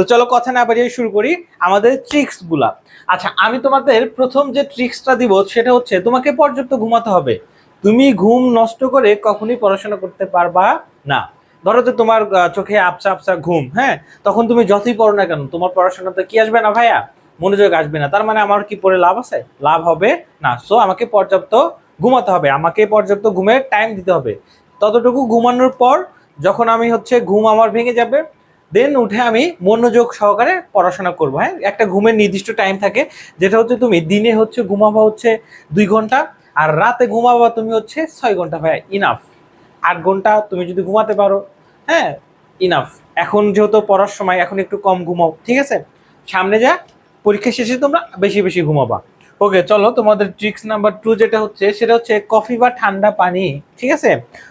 তো চলো কথা না বাড়িয়ে শুরু করি আমাদের ট্রিক্সগুলা। আচ্ছা আমি তোমাদের প্রথম যে ট্রিক্সটা দিব সেটা হচ্ছে তোমাকে পর্যাপ্ত ঘুমাতে হবে। তুমি ঘুম নষ্ট করে কখনই পড়াশোনা করতে পারবা না। ধরো যে তোমার চোখে আপসা আপসা ঘুম হ্যাঁ? তখন তুমি যতই পড়ো না কেন, তোমার পড়াশোনাতে কি আসবে না ভাইয়া? মনোযোগ আসবে না। তার মানে আমার কি পড়ে লাভ আছে? লাভ হবে না। সো আমাকে পর্যাপ্ত ঘুমাতে হবে। আমাকে পর্যাপ্ত ঘুমের টাইম দিতে হবে। ততটুকু ঘুমানোর পর যখন আমি হচ্ছে ঘুম আমার ভেঙে যাবে দেন উঠে আমি মনোযোগ সহকারে পড়াশোনা করব। হ্যাঁ একটা ঘুমের নির্দিষ্ট টাইম থাকে, যেটা হচ্ছে তুমি দিনে হচ্ছে ঘুমাবা হচ্ছে দুই ঘণ্টা, আর রাতে ঘুমাবা তুমি হচ্ছে ছয় ঘণ্টা। ভাই ইনাফ আট ঘণ্টা তুমি যদি ঘুমাতে পারো হ্যাঁ ইনাফ এখন যেহেতু পড়ার সময়, এখন একটু কম ঘুমাও, ঠিক আছে? সামনে যা, পরীক্ষা শেষে তোমরা বেশি বেশি ঘুমাবা। ওকে চলো তোমাদের ট্রিক্স নাম্বার টু যেটা হচ্ছে, সেটা হচ্ছে কফি বা ঠান্ডা পানি, ঠিক আছে?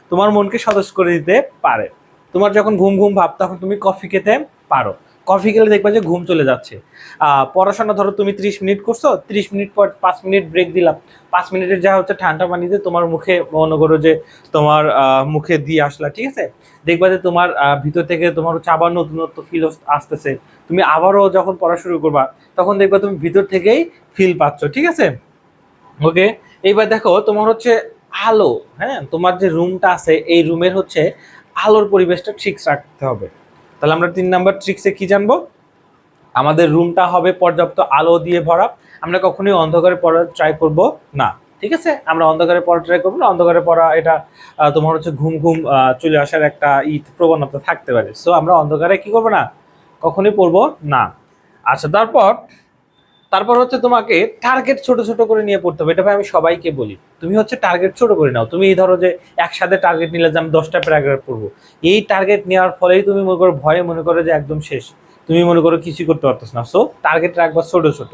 তোমার মনকে সতেজ করে দিতে পারে। তোমার যখন ঘুম ঘুম ভাব, তখন তুমি কফি খেতে পারো। কফি খেলে দেখবা যে ঘুম চলে যাচ্ছে। পড়াশোনা ধরো তুমি ত্রিশ মিনিট করছ, ত্রিশ মিনিট পর পাঁচ মিনিট ব্রেক দিলাম। পাঁচ মিনিটের যা হচ্ছে ঠান্ডা পানিতে তোমার মুখে মনে করো যে তোমার মুখে দিয়ে আসলা, ঠিক আছে? দেখবা যে তোমার ভিতর থেকে তোমার হচ্ছে আবার নতুনত্ব ফিল আসতেছে। তুমি আবারও যখন পড়া শুরু করবা, তখন দেখবা তুমি ভিতর থেকেই ফিল পাচ্ছ, ঠিক আছে? ওকে এইবার দেখো তোমার হচ্ছে আলো হ্যাঁ? তোমার যে রুমটা আছে, এই রুমের হচ্ছে আলোর পরিবেশটা ঠিক রাখতে হবে। তাহলে আমরা তিন নাম্বার ট্রিক্সে কি জানব? আমাদের রুমটা হবে পর্যাপ্ত আলো দিয়ে ভরা। আমরা কখনোই অন্ধকারে পড়া ট্রাই করব না, ঠিক আছে? আমরা অন্ধকারে পড়া ট্রাই করব না, অন্ধকারে পড়া এটা তোমার হচ্ছে ঘুম ঘুম চলে আসার একটা ই প্রবণতা থাকতে পারে। সো আমরা অন্ধকারে কি করব না? কখনোই পড়ব না। আচ্ছা তারপর তারপর হচ্ছে তোমাকে টার্গেট ছোট ছোট করে নিয়ে পড়তে হবে। এটা ভাই আমি সবাইকে বলি। তুমি হচ্ছে টার্গেট ছোট করে নাও। তুমি এই ধরো যে একসাথে টার্গেট নিলে যে আমি দশটা প্যারাগ্রাফ পড়ব। এই টার্গেট নেওয়ার ফলেই তুমি মনে করো ভয়ে মনে করো যে একদম শেষ। তুমি মনে করো কিছুই করতে পারতেছ না। সো টার্গেট রাখবা ছোট ছোট।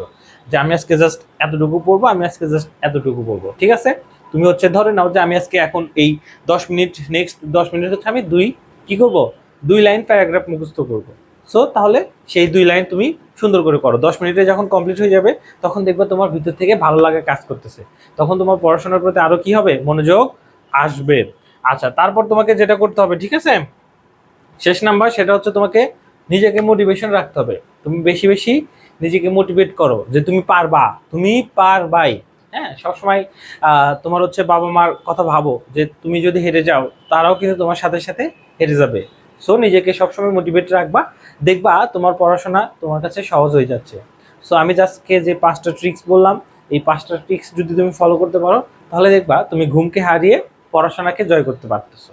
যে আমি আজকে জাস্ট এতটুকু পড়ব, আমি আজকে জাস্ট এতটুকু পড়ব। ঠিক আছে? তুমি হচ্ছে ধরে নাও যে আমি আজকে এখন এই দশ মিনিট নেক্সট দশ মিনিট হচ্ছে আমি দুই কি করব? দুই লাইন প্যারাগ্রাফ মুখস্থ করব। সো তাহলে সেই দুই লাইন তুমি সুন্দর করে করো। দশ মিনিটে যখন কমপ্লিট হয়ে যাবে, তখন দেখবে তোমার ভিতর থেকে ভালো লাগা কাজ করতেছে। তখন তোমার পড়াশোনার প্রতি আরও কি হবে? মনোযোগ আসবে। আচ্ছা তারপর তোমাকে যেটা করতে হবে, ঠিক আছে? শেষ নাম্বার সেটা হচ্ছে তোমাকে নিজেকে মোটিভেশন রাখতে হবে। তুমি বেশি বেশি নিজেকে মোটিভেট করো যে তুমি পারবা, তুমি পারবাই। হ্যাঁ সবসময় তোমার হচ্ছে বাবা মার কথা ভাবো যে তুমি যদি হেরে যাও, তারাও কিন্তু তোমার সাথে সাথে হেরে যাবে। সো নিজেকে সবসময় মোটিভেট রাখবা, দেখবা তোমার পড়াশোনা তোমার কাছে সহজ হয়ে যাচ্ছে। সো আমি জাস্টকে যে পাঁচটা ট্রিক্স বললাম, এই পাঁচটা ট্রিক্স যদি তুমি ফলো করতে পারো, তাহলে দেখবা তুমি ঘুমকে হারিয়ে পড়াশোনাকে জয় করতে পারতেছো।